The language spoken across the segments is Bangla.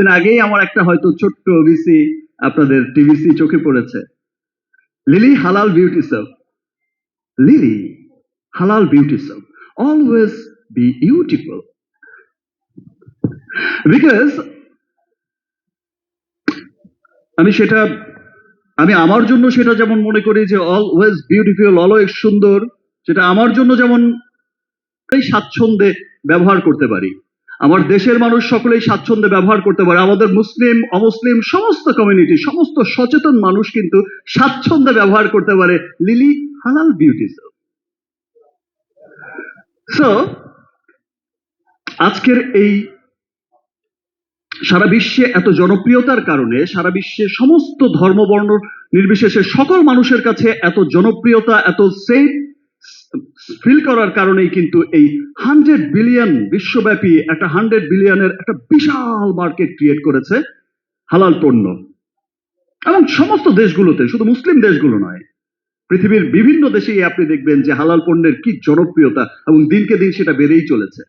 কিছুদিন আগেই আমার একটা হয়তো ছোট্ট ওবিসি আপনাদের টিভিসি চোখে পড়েছে। লিলি হালাল বিউটি সাব লিলি হালাল বিউটি সাব অলওয়েজ বি বিউটিফুল বিকজ আমি সেটা, আমি আমার জন্য সেটা যেমন মনে করি যে অলওয়েজ বিউটিফুল অলওয়েজ সুন্দর, সেটা আমার জন্য যেমন স্বাচ্ছন্দ্যে ব্যবহার করতে পারি। আমার দেশের মানুষ সকলেই স্বাচ্ছন্দ্যে ব্যবহার করতে পারে। আমাদের মুসলিম, অমুসলিম, সমস্ত কমিউনিটি সমস্ত সচেতন মানুষ কিন্তু স্বাচ্ছন্দ্যে ব্যবহার করতে পারে লিলি হালাল বিউটি সো আজকের এই সারা বিশ্বে এত জনপ্রিয়তার কারণে, সারা বিশ্বে সমস্ত ধর্মবর্ণ নির্বিশেষে সকল মানুষের কাছে এত জনপ্রিয়তা, এত সেফ ফিল করার কারণেই কিন্তু এই হান্ড্রেড বিলিয়ন বিশ্বব্যাপী একটা হান্ড্রেড বিলিয়নের একটা বিশাল মার্কেট ক্রিয়েট করেছে হালাল পণ্য। এবং সমস্ত দেশগুলোতে, শুধু মুসলিম দেশগুলো নয়, পৃথিবীর বিভিন্ন দেশেই আপনি দেখবেন যে হালাল পণ্যের কি জনপ্রিয়তা এবং দিনকে দিন সেটা বেড়েই চলেছে।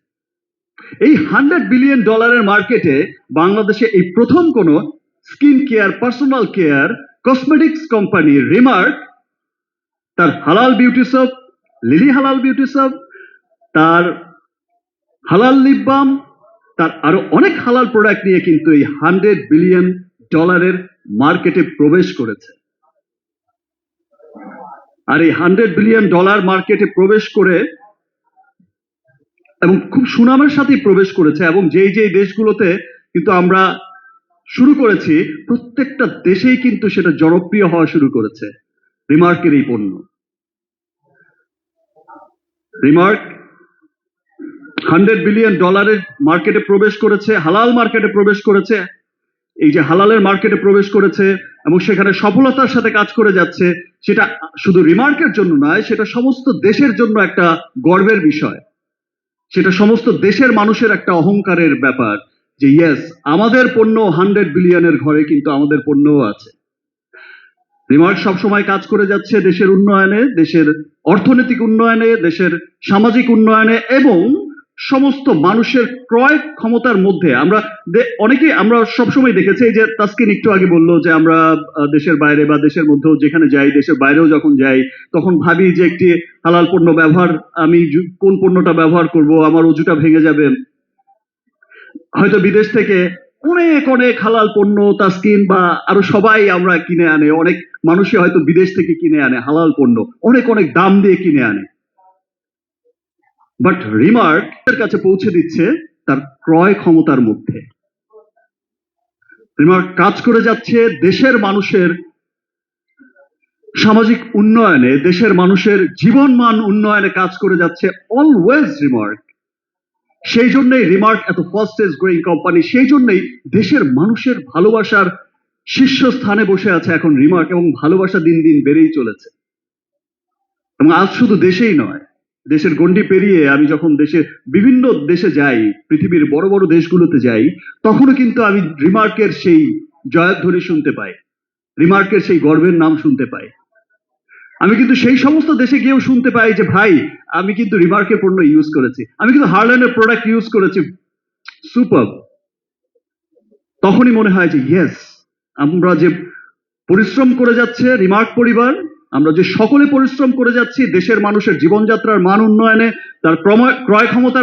এই হান্ড্রেড বিলিয়ন ডলারের মার্কেটে বাংলাদেশে এই প্রথম কোন skin care, personal care, cosmetics company remark, তার halal beauty shop Lily halal beauty shop তার হালাল লিপ বাম তার আরও অনেক হালাল প্রোডাক্ট নিয়ে কিন্তু এই হান্ড্রেড বিলিয়ন ডলারের মার্কেটে প্রবেশ করেছে। আর এই হান্ড্রেড বিলিয়ন ডলার মার্কেটে প্রবেশ করে এবং খুব সুনামের সাথেই প্রবেশ করেছে এবং যেই যেই দেশগুলোতে কিন্তু আমরা শুরু করেছি, প্রত্যেকটা দেশেই কিন্তু সেটা জনপ্রিয় হওয়া শুরু করেছে। রিমার্কের এই পণ্য। রিমার্ক হান্ড্রেড বিলিয়ন ডলারের মার্কেটে প্রবেশ করেছে, হালাল মার্কেটে প্রবেশ করেছে, এই যে হালালের মার্কেটে প্রবেশ করেছে এবং সেখানে সফলতার সাথে কাজ করে যাচ্ছে, সেটা শুধু রিমার্কের জন্য নয়, সেটা সমস্ত দেশের জন্য একটা গর্বের বিষয়। সেটা সমস্ত দেশের মানুষের একটা অহংকারের ব্যাপার যে ইয়েস আমাদের পণ্য হান্ড্রেড বিলিয়নের ঘরে কিন্তু আমাদের পণ্যও আছে। রিমার্ক সবসময় কাজ করে যাচ্ছে দেশের উন্নয়নে, দেশের অর্থনৈতিক উন্নয়নে, দেশের সামাজিক উন্নয়নে এবং সমস্ত মানুষের ক্রয় ক্ষমতার মধ্যে। আমরা অনেকেই আমরা সবসময় দেখেছি যে তাসকিন একটু আগে বলল যে আমরা দেশের বাইরে বা দেশের মধ্যেও যেখানে যাই, দেশের বাইরেও যখন যাই, তখন ভাবি যে একটি হালাল পণ্য ব্যবহার, আমি কোন পণ্যটা ব্যবহার করব, আমার অজুটা ভেঙে যাবে। হয়তো বিদেশ থেকে অনেক অনেক হালাল পণ্য, তাস্কিন বা আরও সবাই আমরা কিনে আনে। অনেক মানুষই হয়তো বিদেশ থেকে কিনে আনে, হালাল পণ্য। অনেক অনেক দাম দিয়ে কিনে আনে। বাট রিমার্ক এর কাছে পৌঁছে দিচ্ছে তার ক্রয় ক্ষমতার মধ্যে। রিমার্ক কাজ করে যাচ্ছে দেশের মানুষের সামাজিক উন্নয়নে। দেশের মানুষের জীবনমান উন্নয়নে কাজ করে যাচ্ছে অলওয়েজ রিমার্ক সেই জন্যই রিমার্ক এত ফাস্টেস্ট গ্রোয়িং কোম্পানি সেই জন্যই দেশের মানুষের ভালোবাসার শীর্ষস্থানে বসে আছে এখন রিমার্ক এবং ভালোবাসা দিন দিন বেড়েই চলেছে। এবং আজ শুধু দেশেই নয়, দেশের গণ্ডি পেরিয়ে আমি যখন দেশে, বিভিন্ন দেশে যাই, পৃথিবীর বড় বড় দেশগুলোতে যাই, তখনও কিন্তু আমি রিমার্কের সেই জয়ধ্বনি শুনতে পাই। রিমার্কের সেই গর্বের নাম শুনতে পাই। আমি কিন্তু সেই সমস্ত দেশে গিয়েও শুনতে পাই যে, ভাই, আমি কিন্তু রিমার্কের পণ্য ইউজ করেছি। আমি কিন্তু হার্ল্যান্ডের প্রোডাক্ট ইউজ করেছি। সুপার তখনই মনে হয় যে ইয়েস আমরা যে পরিশ্রম করে যাচ্ছে রিমার্ক পরিবার, আমরা যে সকলে পরিশ্রম করে যাচ্ছি দেশের মানুষের জীবনযাত্রার মান উন্নয়নে, তার ক্রয় ক্ষমতার